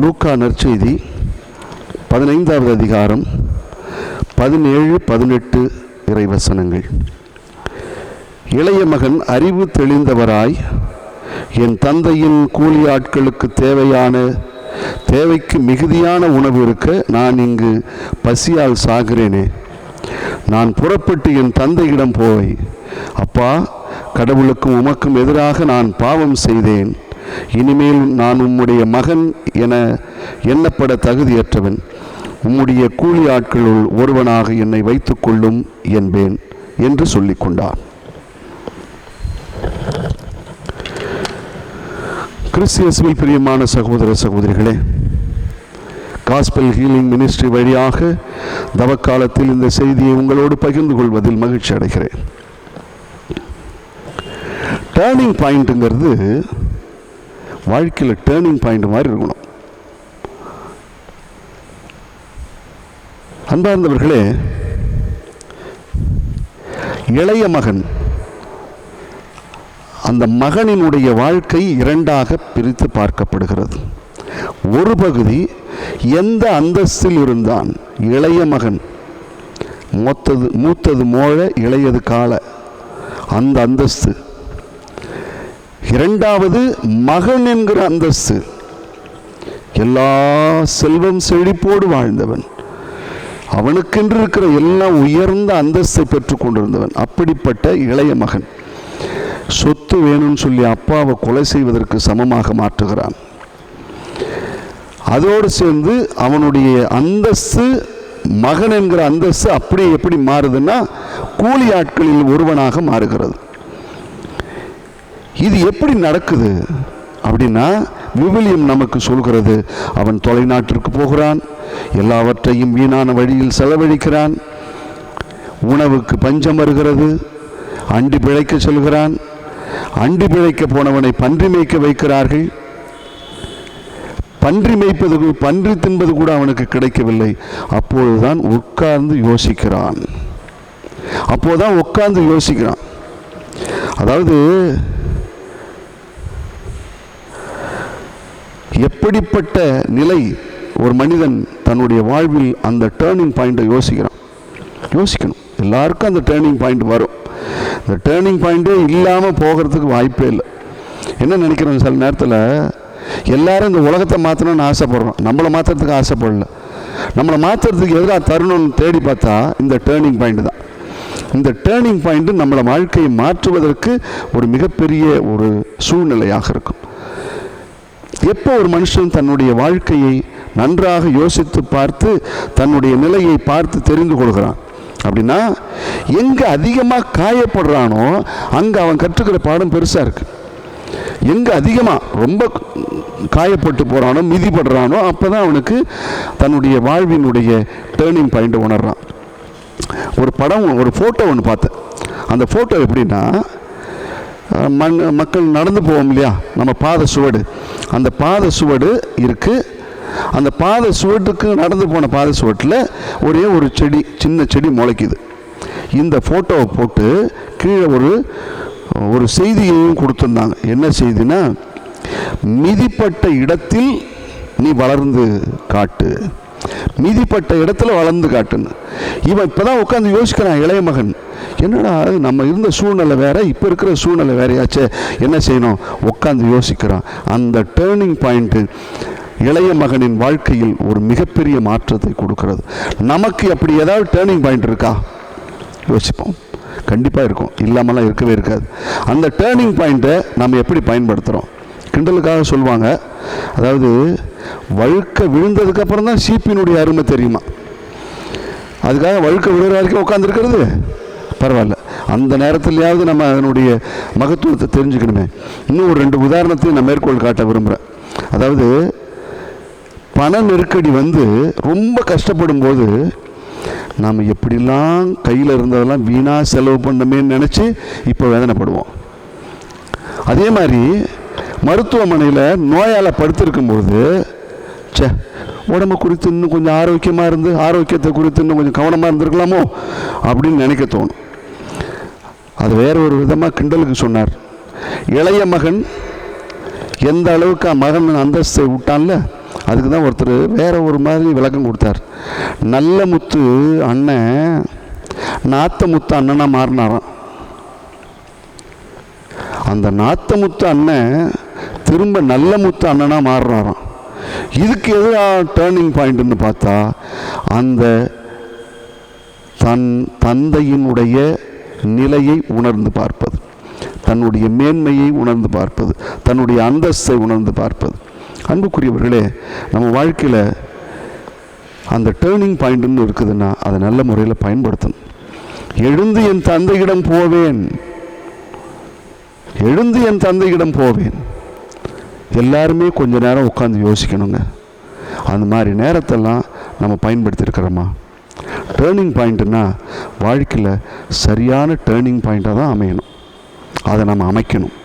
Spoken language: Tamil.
லூக்கா நற்செய்தி பதினைந்தாவது அதிகாரம் பதினேழு பதினெட்டு இறைவசனங்கள். இளைய மகன் அறிவு தெளிந்தவராய் என் தந்தையின் கூலி ஆட்களுக்கு தேவையான தேவைக்கு மிகுதியான உணவு இருக்க நான் இங்கு பசியால் சாகிறேனே. நான் புறப்பட்டு என் தந்தையிடம் போய் அப்பா கடவுளுக்கும் உமக்கும் எதிராக நான் பாவம் செய்தேன். இனிமேல் நான் உம்முடைய மகன் என எண்ணப்பட தகுதியற்றவன். உம்முடைய கூலி ஆட்களுள் ஒருவனாக என்னை வைத்துக்கொள்ளும் என்பேன் என்று சொல்லி கொண்டார். கிறிஸ்தியஸில் பிரியமான சகோதர சகோதரிகளே காஸ்பல் ஹீலிங் மினிஸ்ட்ரி வழியாக தவக்காலத்தில் இந்த செய்தியை உங்களோடு பகிர்ந்து கொள்வதில் மகிழ்ச்சி அடைகிறேன். டேர்னிங் பாயிண்ட்டுங்கிறது வாழ்க்கையில் டேர்னிங் பாயிண்ட் மாதிரி இருக்கணும். அன்பார்ந்தவர்களே இளைய மகன் அந்த மகனினுடைய வாழ்க்கை இரண்டாக பிரித்து பார்க்கப்படுகிறது. ஒரு பகுதி எந்த அந்தஸ்தில் இருந்தான்? இளைய மகன். மூத்தது மூத்தது மோழ இளையது கால அந்த அந்தஸ்து. இரண்டாவது மகன் என்கிற அந்தஸ்து. எல்லா செல்வம் செழிப்போடு வாழ்ந்தவன். அவனுக்கென்று இருக்கிற எல்லாம் உயர்ந்த அந்தஸ்தை பெற்றுக்கொண்டிருந்தவன் அப்படிப்பட்ட இளைய மகன். சொத்து வேணும்னு சொல்லி அப்பாவை கொலை செய்வதற்கு சமமாக மாற்றுகிறான். அதோடு சேர்ந்து அவனுடைய அந்தஸ்து மகன் என்கிற அந்தஸ்து அப்படியே எப்படி மாறுதுன்னா கூலி ஆட்களில் ஒருவனாக மாறுகிறது. இது எப்படி நடக்குது அப்படின்னா விவிலியம் நமக்கு சொல்கிறது அவன் தொலைநாட்டிற்கு போகிறான் எல்லாவற்றையும் வீணான வழியில் செலவழிக்கிறான் உணவுக்கு பஞ்சம் வருகிறது அண்டி பிழைக்க சொல்கிறான் அண்டி பிழைக்க போனவனை பன்றி மேய்க்க வைக்கிறார்கள். பன்றி மேய்ப்பது பன்றி தின்பது கூட அவனுக்கு கிடைக்கவில்லை. அப்பொழுதுதான் உட்கார்ந்து யோசிக்கிறான். அப்போதான் உட்கார்ந்து யோசிக்கிறான். அதாவது எப்படிப்பட்ட நிலை ஒரு மனிதன் தன்னுடைய வாழ்வில் அந்த டேர்னிங் பாயிண்ட்டை யோசிக்கிறான்? யோசிக்கணும். எல்லாருக்கும் அந்த டேர்னிங் பாயிண்ட் வரும். இந்த டேர்னிங் பாயிண்ட்டே இல்லாமல் போகிறதுக்கு வாய்ப்பே இல்லை. என்ன நினைக்கிறோம் சில நேரத்தில் எல்லாரும் இந்த உலகத்தை மாற்றணும்னு ஆசைப்படுறோம். நம்மளை மாற்றுறதுக்கு ஆசைப்படல. நம்மளை மாற்றுறதுக்கு எதிராக தருணம்னு தேடி பார்த்தா இந்த டேர்னிங் பாயிண்ட் தான். இந்த டேர்னிங் பாயிண்ட்டு நம்மளை வாழ்க்கையை மாற்றுவதற்கு ஒரு மிகப்பெரிய ஒரு சூழ்நிலையாக இருக்கும். எப்போ ஒரு மனுஷன் தன்னுடைய வாழ்க்கையை நன்றாக யோசித்து பார்த்து தன்னுடைய நிலையை பார்த்து தெரிந்து கொள்கிறான்? அப்படின்னா எங்கே அதிகமாக காயப்படுறானோ அங்கே அவன் கற்றுக்கிற பாடம் பெருசாக இருக்கு. எங்கே அதிகமாக ரொம்ப காயப்பட்டு போகிறானோ மிதிப்படுறானோ அப்போ தான் அவனுக்கு தன்னுடைய வாழ்வினுடைய டேர்னிங் பாயிண்ட்டை உணர்றான். ஒரு படம் ஒரு ஃபோட்டோ ஒன்று பார்த்தேன். அந்த ஃபோட்டோ எப்படின்னா மண் மக்கள் நடந்து போவோம் இல்லையா? நம்ம பாத சுவடு. அந்த பாத சுவடு இருக்குது அந்த பாத சுவட்டுக்கு நடந்து போன பாத சுவட்டில் ஒரே ஒரு செடி சின்ன செடி முளைக்குது. இந்த ஃபோட்டோவை போட்டு கீழே ஒரு ஒரு செய்தியையும் கொடுத்துருந்தாங்க. என்ன செய்தினா மிதிப்பட்ட இடத்தில் நீ வளர்ந்து காட்டு. மிதிப்பட்ட இடத்துல வளர்ந்து காட்டுன்னு. இவன் இப்பதான் உட்காந்து யோசிக்கிறான் இளைய மகன். என்னடா நம்ம இருந்த சூழ்நிலை வேற இப்போ இருக்கிற சூழ்நிலை வேறையாச்சே. என்ன செய்யணும்? உட்காந்து யோசிக்கிறான். அந்த டேர்னிங் பாயிண்ட்டு இளைய மகனின் வாழ்க்கையில் ஒரு மிகப்பெரிய மாற்றத்தை கொடுக்கிறது. நமக்கு அப்படி ஏதாவது டேர்னிங் பாயிண்ட் இருக்கா? யோசிப்போம். கண்டிப்பாக இருக்கும். இல்லாமலாம் இருக்கவே இருக்காது. அந்த டேர்னிங் பாயிண்ட்டை நம்ம எப்படி பயன்படுத்துகிறோம் கிண்டலுக்காக சொல்லுவாங்க அதாவது வழுக்க விழுந்ததுக்கப்புறம் தான் சீப்பினுடைய அருமை தெரியுமா? அதுக்காக வழுக்க விழுற வரைக்கும் உட்காந்துருக்கிறது பரவாயில்ல. அந்த நேரத்துலையாவது நம்ம அதனுடைய மகத்துவத்தை தெரிஞ்சுக்கணுமே. இன்னும் ஒரு ரெண்டு உதாரணத்தையும் நான் மேற்கோள் காட்ட விரும்புகிறேன் அதாவது பண நெருக்கடி வந்து ரொம்ப கஷ்டப்படும் போது நாம் எப்படிலாம் கையில் இருந்ததெல்லாம் வீணாக செலவு பண்ணமேன்னு நினச்சி இப்போ வேதனைப்படுவோம். அதே மாதிரி மருத்துவமனையில் நோயால் படுத்திருக்கும்போது சே உடம்பு குறித்து இன்னும் கொஞ்சம் ஆரோக்கியமாக இருந்து ஆரோக்கியத்தை குறித்து இன்னும் கொஞ்சம் கவனமாக இருந்திருக்கலாமோ அப்படின்னு நினைக்க தோணும். அது வேற ஒரு விதமாக கிண்டலுக்கு சொன்னார். இளைய மகன் எந்த அளவுக்கு மகன் அந்தஸ்தை விட்டான்ல அதுக்கு தான் ஒருத்தர் வேற ஒரு மாதிரி விளக்கம் கொடுத்தார். நல்ல முத்து அண்ணன் நாத்த முத்து அண்ணனாக மாறினாராம். அந்த நாத்த முத்து அண்ணன் திரும்ப நல்ல முத்து அண்ணனாக மாறுறாராம் இதுக்கு எதிராக டேர்னிங் பாயிண்ட்னு பார்த்தா அந்த தன் தந்தையினுடைய நிலையை உணர்ந்து பார்ப்பது தன்னுடைய மேன்மையை உணர்ந்து பார்ப்பது தன்னுடைய அந்தஸ்தை உணர்ந்து பார்ப்பது. அன்புக்குரியவர்களே நம்ம வாழ்க்கையில் அந்த டேர்னிங் பாயிண்ட்னு இருக்குதுன்னா அதை நல்ல முறையில் பயன்படுத்தணும். எழுந்து என் தந்தையிடம் போவேன். எழுந்து என் தந்தையிடம் போவேன். எல்லாருமே கொஞ்ச நேரம் உட்காந்து யோசிக்கணுங்க. அந்த மாதிரி நேரத்தெல்லாம் நம்ம பயன்படுத்தியிருக்கிறோமா? டேர்னிங் பாயிண்ட்டுன்னா வாழ்க்கையில் சரியான டேர்னிங் பாயிண்ட்டாக தான் அமையணும். அதை நம்ம அமைக்கணும்.